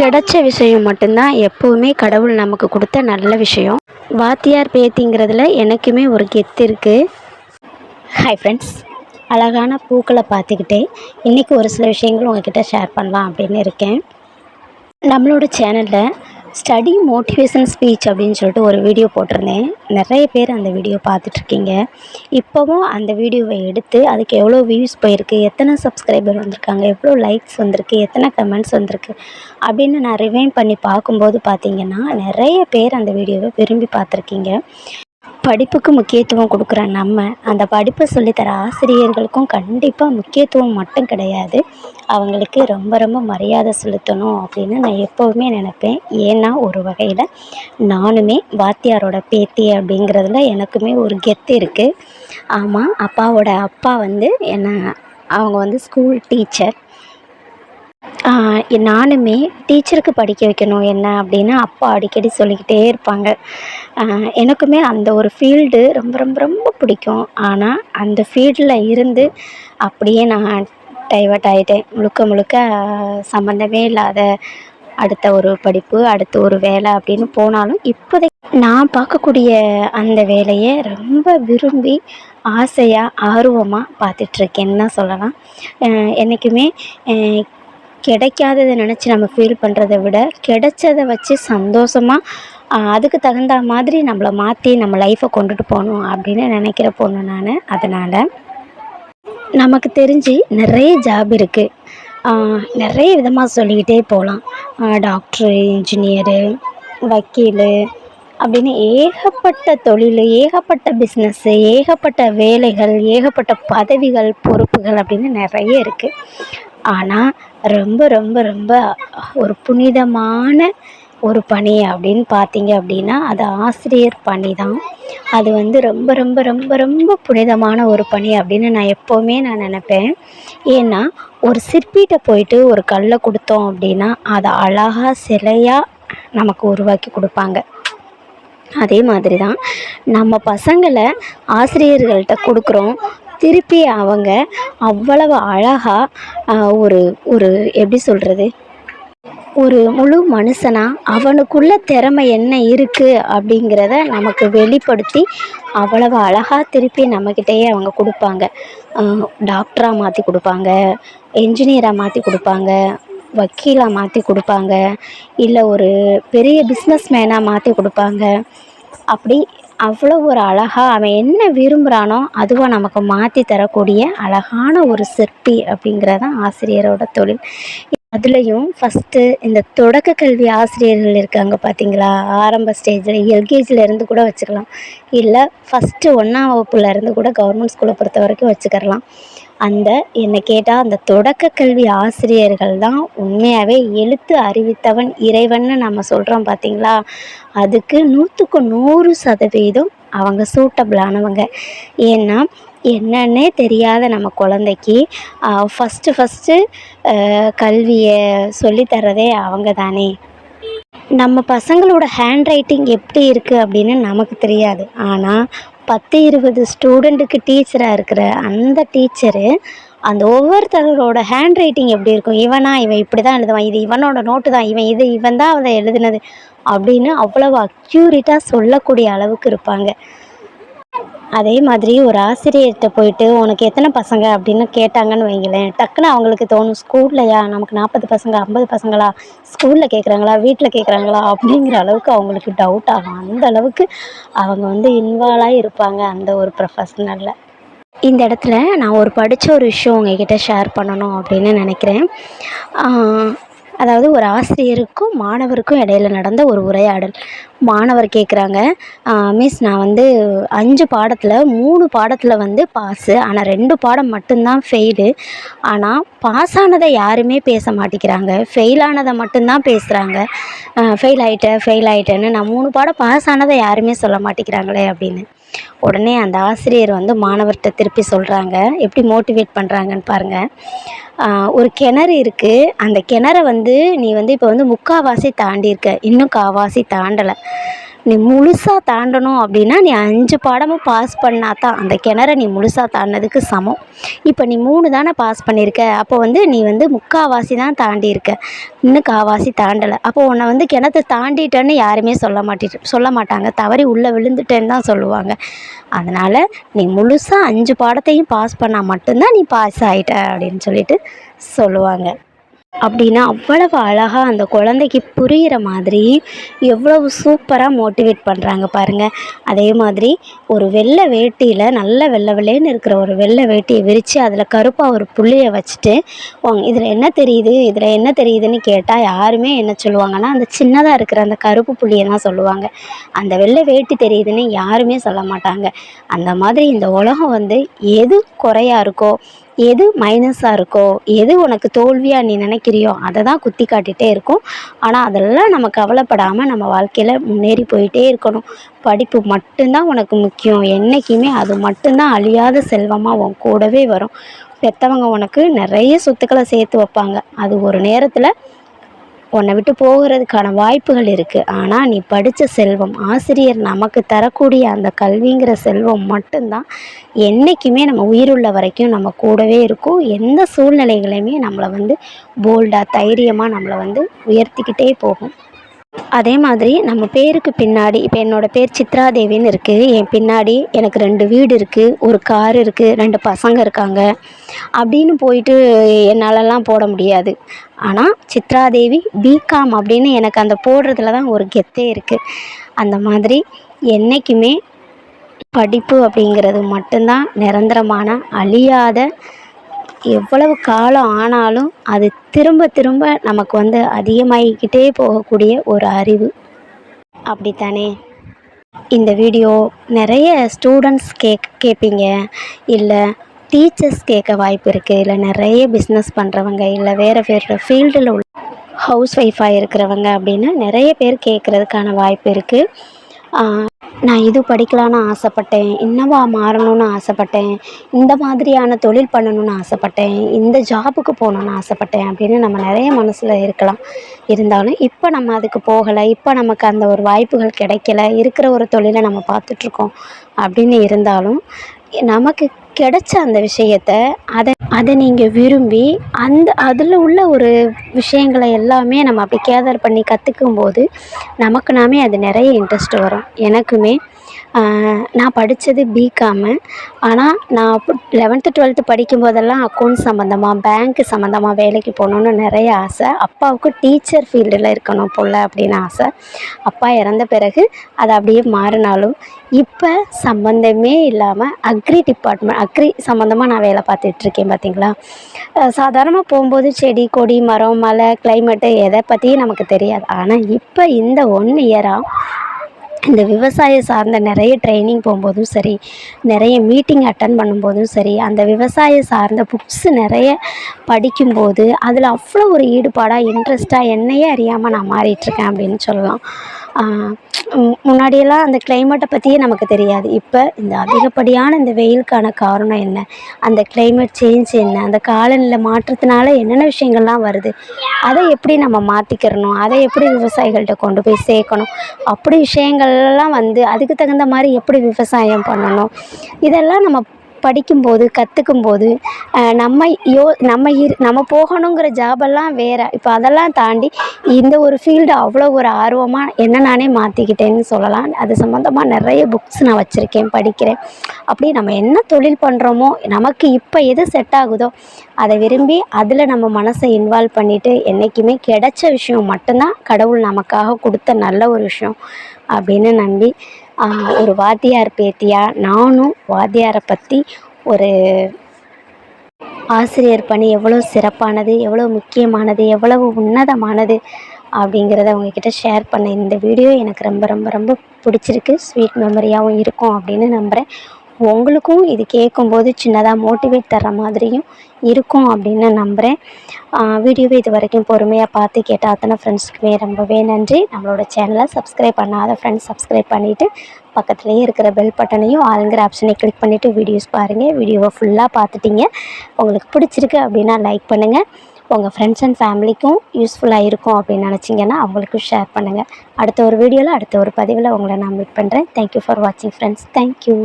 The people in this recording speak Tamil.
கிடைச்ச விஷயம் மட்டும்தான் எப்போவுமே கடவுள் நமக்கு கொடுத்த நல்ல விஷயம். வாத்தியார் பேத்திங்கிறதுல எனக்குமே ஒரு கெத்து இருக்குது ஹாய் ஃப்ரெண்ட்ஸ் அழகான பூக்களை பார்த்துக்கிட்டே இன்றைக்கி ஒரு சில விஷயங்கள் உங்ககிட்ட ஷேர் பண்ணலாம் அப்படின்னு இருக்கேன். நம்மளோட சேனலில் ஸ்டடி மோட்டிவேஷன் ஸ்பீச் அப்படின்னு சொல்லிட்டு ஒரு வீடியோ போட்டிருந்தேன். நிறைய பேர் அந்த வீடியோ பார்த்துட்ருக்கீங்க. இப்போவும் அந்த வீடியோவை எடுத்து அதுக்கு எவ்வளோ வியூஸ் போயிருக்கு எத்தனை சப்ஸ்கிரைபர் வந்திருக்காங்க எவ்வளோ லைக்ஸ் வந்திருக்கு எத்தனை கமெண்ட்ஸ் வந்திருக்கு அப்படின்னு நான் ரிவைன் பண்ணி பார்க்கும்போது பார்த்தீங்கன்னா நிறைய பேர் அந்த வீடியோவை விரும்பி பார்த்துருக்கீங்க. படிப்புக்கு முக்கியத்துவம் கொடுக்குற நம்ம அந்த படிப்பை சொல்லித்தர ஆசிரியர்களுக்கும் கண்டிப்பாக முக்கியத்துவம் மட்டும் கிடையாது. அவங்களுக்கு ரொம்ப ரொம்ப மரியாதை செலுத்தணும் அப்படின்னு நான் எப்போவுமே நினப்பேன். ஏன்னா ஒரு வகையில் நானுமே வாத்தியாரோட பேத்தி அப்படிங்கிறதுல எனக்குமே ஒரு கெத்து இருக்குது ஆமாம் அப்பாவோட அப்பா வந்து என்ன அவங்க வந்து ஸ்கூல் டீச்சர் நானுமே டீச்சருக்கு படிக்க வைக்கணும் என்ன அப்படின்னு அப்பா அடிக்கடி சொல்லிக்கிட்டே இருப்பாங்க. எனக்குமே அந்த ஒரு ஃபீல்டு ரொம்ப ரொம்ப ரொம்ப பிடிக்கும். ஆனால் அந்த ஃபீல்டில் இருந்து அப்படியே நான் டைவர்ட் ஆகிட்டேன் முழுக்க முழுக்க சம்மந்தமே இல்லாத அடுத்த ஒரு படிப்பு அடுத்த ஒரு வேலை அப்படின்னு போனாலும் இப்போதைக்கு நான் பார்க்கக்கூடிய அந்த வேலையை ரொம்ப விரும்பி ஆசையாக ஆர்வமாக பார்த்துட்ருக்கேன்னு தான் சொல்லலாம். என்றைக்குமே கிடைக்காததை நினச்சி நம்ம ஃபீல் பண்ணுறத விட கிடைச்சதை வச்சு சந்தோஷமாக அதுக்கு தகுந்த மாதிரி நம்மளை மாற்றி நம்ம லைஃப்பை கொண்டுட்டு போகணும் அப்படின்னு நினைக்கிற பொண்ணு நான். அதனால் நமக்கு தெரிஞ்சு நிறைய ஜாப் இருக்குது நிறைய விதமாக சொல்லிக்கிட்டே போகலாம் டாக்ட்ரு இன்ஜினியரு வக்கீல் அப்படின்னு ஏகப்பட்ட தொழில் ஏகப்பட்ட பிஸ்னஸ்ஸு ஏகப்பட்ட வேலைகள் ஏகப்பட்ட பதவிகள் பொறுப்புகள் அப்படின்னு நிறைய இருக்குது ஆனால் ரொம்ப ரொம்ப ரொம்ப ஒரு புனிதமான ஒரு பணி அப்படின்னு பார்த்தீங்க அப்படின்னா அது ஆசிரியர் பணி தான் அது வந்து ரொம்ப ரொம்ப ரொம்ப ரொம்ப புனிதமான ஒரு பணி அப்படின்னு நான் எப்போவுமே நான் நினப்பேன். ஏன்னா ஒரு சிற்பிகிட்ட போயிட்டு ஒரு கல்லை கொடுத்தோம் அப்படின்னா அதை அழகாக சிலையாக நமக்கு உருவாக்கி கொடுப்பாங்க. அதே மாதிரி தான் நம்ம பசங்களை ஆசிரியர்கள்ட்ட கொடுக்குறோம். திருப்பி அவங்க அவ்வளவு அழகாக ஒரு ஒரு எப்படி சொல்கிறது ஒரு முழு மனுஷனாக அவனுக்குள்ள திறமை என்ன இருக்குது அப்படிங்கிறத நமக்கு வெளிப்படுத்தி அவ்வளவு அழகாக திருப்பி நம்மக்கிட்டேயே அவங்க கொடுப்பாங்க. டாக்டராக மாற்றி கொடுப்பாங்க என்ஜினியராக மாற்றி கொடுப்பாங்க வக்கீலாக மாற்றி கொடுப்பாங்க இல்லை ஒரு பெரிய பிஸ்னஸ் மேனாக மாற்றி கொடுப்பாங்க. அப்படி அவ்வளோ ஒரு அழகாக அவன் என்ன விரும்புகிறானோ அதுவாக நமக்கு மாற்றி தரக்கூடிய அழகான ஒரு சிற்பி அப்படிங்கிறது தான் ஆசிரியரோட தொழில். அதுலேயும் ஃபஸ்ட்டு இந்த தொடக்க கல்வி ஆசிரியர்கள் இருக்காங்க பார்த்தீங்களா ஆரம்ப ஸ்டேஜில் எல்கேஜியில் இருந்து கூட வச்சுக்கலாம். இல்லை ஃபஸ்ட்டு ஒன்றாம் வகுப்புலேருந்து கூட கவர்மெண்ட் ஸ்கூலை பொறுத்த வரைக்கும் வச்சுக்கிறலாம். அந்த என்னை கேட்டால் அந்த தொடக்க கல்வி ஆசிரியர்கள் தான் உண்மையாகவே எழுத்து அறிவித்தவன் இறைவன்னு நம்ம சொல்கிறோம் பார்த்தீங்களா அதுக்கு நூற்றுக்கு நூறு சதவீதம் அவங்க சூட்டபிளானவங்க ஏன்னா என்னன்னே தெரியாத நம்ம குழந்தைக்கி ஃபஸ்ட்டு ஃபஸ்ட்டு கல்வியை சொல்லித்தரதே அவங்க தானே. நம்ம பசங்களோட ஹேண்ட் ரைட்டிங் எப்படி இருக்குது அப்படின்னு நமக்கு தெரியாது. ஆனால் பத்து இருபது ஸ்டூடெண்ட்டுக்கு டீச்சராக இருக்கிற அந்த டீச்சரு அந்த ஒவ்வொருத்தரோட ஹேண்ட் ரைட்டிங் எப்படி இருக்கும்? இவனா இவன் இப்படி தான் எழுதுவான். இது இவனோட நோட்டு தான். இவன் இது இவன் தான் அதை எழுதுனது அப்படின்னு அவ்வளவு அக்யூரேட்டாக சொல்லக்கூடிய அளவுக்கு இருப்பாங்க. அதே மாதிரி ஒரு ஆசிரியர்கிட்ட போயிட்டு உனக்கு எத்தனை பசங்க? அப்படின்னு கேட்டாங்கன்னு வைங்களேன். டக்குன்னு அவங்களுக்கு தோணும் ஸ்கூல்லையா? நமக்கு நாற்பது பசங்க ஐம்பது பசங்களா? ஸ்கூலில் கேட்குறாங்களா வீட்டில் கேட்குறாங்களா அப்படிங்கிற அளவுக்கு அவங்களுக்கு டவுட் ஆகும். அந்த அளவுக்கு அவங்க வந்து இன்வால்வாக இருப்பாங்க அந்த ஒரு ப்ரொஃபஷ்னலில் இந்த இடத்துல நான் ஒரு படித்த ஒரு விஷயம் உங்ககிட்ட ஷேர் பண்ணணும் அப்படின்னு நினைக்கிறேன். அதாவது ஒரு ஆசிரியருக்கும் மாணவருக்கும் இடையில நடந்த ஒரு உரையாடல். மாணவர் கேட்குறாங்க மிஸ் நான் வந்து அஞ்சு பாடத்தில் மூணு பாடத்தில் வந்து பாஸு ஆனால் ரெண்டு பாடம் மட்டும்தான் ஃபெயிலு ஆனால் பாஸ் ஆனதை யாருமே பேச மாட்டேங்கிறாங்க. ஃபெயில் ஆனதை மட்டும்தான் பேசுகிறாங்க ஃபெயில் ஆகிட்டேன் ஃபெயில் ஆகிட்டேன்னு நான் மூணு பாடம் பாஸ் ஆனதை யாருமே சொல்ல மாட்டேங்கிறாங்களே அப்படின்னு. உடனே அந்த ஆசிரியர் வந்து மாணவர்கிட்ட திருப்பி சொல்கிறாங்க எப்படி மோட்டிவேட் பண்ணுறாங்கன்னு பாருங்கள் ஒரு கிணறு இருக்குது அந்த கிணற வந்து நீ வந்து இப்போ வந்து முக்காவாசி தாண்டியிருக்க. இன்னும் காவாசி தாண்டலை. நீ முழுசாக தாண்டணும் அப்படின்னா நீ அஞ்சு பாடமும் பாஸ் பண்ணால் தான் அந்த கிணற நீ முழுசாக தாண்டினதுக்கு சமம். இப்போ நீ மூணு தானே பாஸ் பண்ணியிருக்க அப்போ வந்து நீ வந்து முக்கால்வாசி தான் தாண்டியிருக்க. இன்னும் காவாசி தாண்டலை. அப்போ உன்னை வந்து கிணத்த தாண்டிட்டேன்னு யாருமே சொல்ல மாட்டிட்டு சொல்ல மாட்டாங்க. தவறி உள்ளே விழுந்துட்டேன்னு தான் சொல்லுவாங்க. அதனால் நீ முழுசாக அஞ்சு பாடத்தையும் பாஸ் பண்ணால் மட்டும்தான் நீ பாஸ் ஆகிட்ட அப்படின்னு சொல்லிட்டு சொல்லுவாங்க. அப்படின்னா அவ்வளவு அழகாக அந்த குழந்தைக்கு புரிகிற மாதிரி எவ்வளவு சூப்பராக மோட்டிவேட் பண்ணுறாங்க பாருங்கள் அதே மாதிரி ஒரு வெள்ளை வேட்டியில் நல்ல வெள்ளை வெள்ளைன்னு இருக்கிற ஒரு வெள்ளை வேட்டியை விரித்து அதில் கருப்பாக ஒரு புள்ளியை வச்சுட்டு இதில் என்ன தெரியுது? இதில் என்ன தெரியுதுன்னு கேட்டால் யாருமே என்ன சொல்லுவாங்கன்னா அந்த சின்னதாக இருக்கிற அந்த கருப்பு புள்ளியை தான் சொல்லுவாங்க. அந்த வெள்ளை வேட்டி தெரியுதுன்னு யாருமே சொல்ல மாட்டாங்க. அந்த மாதிரி இந்த உலகம் வந்து எது குறையா இருக்கோ எது மைனஸாக இருக்கோ எது உனக்கு தோல்வியாக நீ நினைக்கிறியோ அதை தான் குத்தி காட்டிகிட்டே இருக்கும். ஆனால் அதெல்லாம் நம்ம கவலைப்படாமல் நம்ம வாழ்க்கையில் முன்னேறி போயிட்டே இருக்கணும். படிப்பு மட்டும்தான் உனக்கு முக்கியம். என்றைக்குமே அது மட்டும்தான் அழியாத செல்வமாக உன் கூடவே வரும். பெற்றவங்க உனக்கு நிறைய சொத்துக்களை சேர்த்து வைப்பாங்க. அது ஒரு நேரத்தில் உன்னை விட்டு போகிறதுக்கான வாய்ப்புகள் இருக்குது ஆனால் நீ படித்த செல்வம் ஆசிரியர் நமக்கு தரக்கூடிய அந்த கல்விங்கிற செல்வம் மட்டும்தான். என்றைக்குமே நம்ம உயிருள்ள வரைக்கும் நம்ம கூடவே இருக்கும். எந்த சூழ்நிலைகளையுமே நம்மளை வந்து போல்டாக தைரியமாக நம்மளை வந்து உயர்த்திக்கிட்டே போகும். அதே மாதிரி நம்ம பேருக்கு பின்னாடி இப்போ என்னோடய பேர் சித்ரா தேவின்னு இருக்குது என் பின்னாடி எனக்கு ரெண்டு வீடு இருக்குது ஒரு கார் இருக்குது ரெண்டு பசங்க இருக்காங்க. அப்படின்னு போயிட்டு என்னாலலாம் போட முடியாது. ஆனால் சித்ராதேவி பிகாம் அப்படின்னு எனக்கு அந்த போடுறதுல தான் ஒரு கெத்தே இருக்குது அந்த மாதிரி என்றைக்குமே படிப்பு அப்படிங்கிறது மட்டும்தான் நிரந்தரமான அழியாத எவ்வளவு காலம் ஆனாலும் அது திரும்ப திரும்ப நமக்கு வந்து அதிகமாகிக்கிட்டே போகக்கூடிய ஒரு அறிவு. அப்படித்தானே? இந்த வீடியோ நிறைய ஸ்டூடெண்ட்ஸ் கேக் கேட்பீங்க இல்லை டீச்சர்ஸ் கேட்க வாய்ப்பு இருக்குது இல்லை நிறைய பிஸ்னஸ் பண்ணுறவங்க இல்லை வேறு வேறு ஃபீல்டில் உள்ள ஹவுஸ் ஒய்ஃபாக இருக்கிறவங்க அப்படின்னு நிறைய பேர் கேட்குறதுக்கான வாய்ப்பு இருக்குது நான் இது படிக்கலான்னு ஆசைப்பட்டேன். என்னவா மாறணும்னு ஆசைப்பட்டேன். இந்த மாதிரியான தொழில் பண்ணணும்னு ஆசைப்பட்டேன். இந்த ஜாபுக்கு போகணுன்னு ஆசைப்பட்டேன் அப்படின்னு நம்ம நிறைய மனசில் இருக்கலாம். இருந்தாலும் இப்போ நம்ம அதுக்கு போகலை. இப்போ நமக்கு அந்த ஒரு வாய்ப்புகள் கிடைக்கல. இருக்கிற ஒரு தொழிலை நம்ம பார்த்துட்ருக்கோம் அப்படின்னு இருந்தாலும் நமக்கு கிடைச்ச அந்த விஷயத்த அதை அதை நீங்கள் விரும்பி அந்த அதில் உள்ள ஒரு விஷயங்களை எல்லாமே நம்ம அப்படி கேதர் பண்ணி கற்றுக்கும் போது நமக்கு நாமே அது நிறைய இன்ட்ரெஸ்ட் வரும். எனக்குமே நான் படித்தது பிகாமு ஆனால் நான் லெவன்த்து டுவெல்த்து படிக்கும் போதெல்லாம் அக்கௌண்ட்ஸ் சம்மந்தமாக பேங்க்கு சம்மந்தமாக வேலைக்கு போகணுன்னு நிறைய ஆசை. அப்பாவுக்கு டீச்சர் ஃபீல்டில் இருக்கணும் போல் அப்படின்னு ஆசை. அப்பா இறந்த பிறகு அது அப்படியே மாறினாலும் இப்போ சம்மந்தமே இல்லாமல் அக்ரி டிபார்ட்மெண்ட் அக்ரி சம்மந்தமாக நான் வேலை பார்த்துட்ருக்கேன் பார்த்தீங்களா சாதாரணமாக போகும்போது செடி கொடி மரம் மலை கிளைமேட்டு எதை பற்றியும் நமக்கு தெரியாது. ஆனால் இப்போ இந்த ஒன் இயராக இந்த விவசாயம் சார்ந்த நிறைய ட்ரைனிங் போகும்போதும் சரி நிறைய மீட்டிங் அட்டன் பண்ணும்போதும் சரி அந்த விவசாயம் சார்ந்த புக்ஸு நிறைய படிக்கும்போது அதில் அவ்வளோ ஒரு ஈடுபாடாக இன்ட்ரெஸ்ட்டாக என்னையே அறியாமல் நான் மாறிட்டுருக்கேன் அப்படின்னு சொல்லலாம். முன்னாடியெல்லாம் அந்த கிளைமேட்டை பற்றியே நமக்கு தெரியாது. இப்போ இந்த அதிகப்படியான இந்த வெயிலுக்கான காரணம் என்ன? அந்த கிளைமேட் சேஞ்ச் என்ன? அந்த காலநிலை மாற்றத்தினால என்னென்ன விஷயங்கள்லாம் வருது? அதை எப்படி நம்ம மாற்றிக்கிறணும் அதை எப்படி விவசாயிகள்கிட்ட கொண்டு போய் சேர்க்கணும்? அப்படி விஷயங்கள்லாம் வந்து அதுக்கு தகுந்த மாதிரி எப்படி விவசாயம் பண்ணணும்? இதெல்லாம் நம்ம படிக்கும்போது கற்றுக்கும்போது நம்ம யோ நம்ம இரு நம்ம போகணுங்கிற ஜாபெல்லாம் வேறு. இப்போ அதெல்லாம் தாண்டி இந்த ஒரு ஃபீல்டு அவ்வளோ ஒரு ஆர்வமாக என்ன நானே மாற்றிக்கிட்டேன்னு சொல்லலாம். அது சம்மந்தமாக நிறைய புக்ஸ் நான் வச்சுருக்கேன் படிக்கிறேன். அப்படி நம்ம என்ன தொழில் பண்ணுறோமோ நமக்கு இப்போ எது செட் ஆகுதோ அதை விரும்பி அதில் நம்ம மனசை இன்வால்வ் பண்ணிவிட்டு என்றைக்குமே கிடைச்ச விஷயம் மட்டும்தான் கடவுள் நமக்காக கொடுத்த நல்ல ஒரு விஷயம் அப்படின்னு நம்பி ஒரு வாத்தியார் பேத்தியாக நானும் வாத்தியாரை பற்றி ஒரு ஆசிரியர் பணி எவ்வளோ சிறப்பானது எவ்வளோ முக்கியமானது எவ்வளவு உன்னதமானது அப்படிங்கிறத அவங்கக்கிட்ட ஷேர் பண்ண இந்த வீடியோ எனக்கு ரொம்ப ரொம்ப ரொம்ப பிடிச்சிருக்கு. ஸ்வீட் மெமரியாகவும் இருக்கும் அப்படின்னு நம்புகிறேன் உங்களுக்கும் இது கேட்கும்போது சின்னதாக மோட்டிவேட் தர மாதிரியும் இருக்கும் அப்படின்னு நம்புகிறேன் வீடியோவை இது வரைக்கும் பொறுமையாக பார்த்து கேட்ட அத்தனை ஃப்ரெண்ட்ஸுக்குமே ரொம்பவே நன்றி. நம்மளோட சேனலை சப்ஸ்கிரைப் பண்ணாத ஃப்ரெண்ட்ஸ் சப்ஸ்கிரைப் பண்ணிவிட்டு பக்கத்துலேயே இருக்கிற பெல் பட்டனையும் ஆளுங்கிற ஆப்ஷனை கிளிக் பண்ணிவிட்டு வீடியோஸ் பாருங்கள் வீடியோவை ஃபுல்லாக பார்த்துட்டிங்க. உங்களுக்கு பிடிச்சிருக்கு அப்படின்னா லைக் பண்ணுங்கள் உங்கள் ஃப்ரெண்ட்ஸ் அண்ட் ஃபேமிலிக்கும் யூஸ்ஃபுல்லாக இருக்கும் அப்படின்னு நினச்சிங்கன்னா அவங்களுக்கும் ஷேர் பண்ணுங்கள் அடுத்த ஒரு வீடியோவில் அடுத்த ஒரு பதிவில் உங்களை நான் மீட் பண்ணுறேன் தேங்க்யூ ஃபார் வாட்சிங் ஃப்ரெண்ட்ஸ் தேங்க்யூ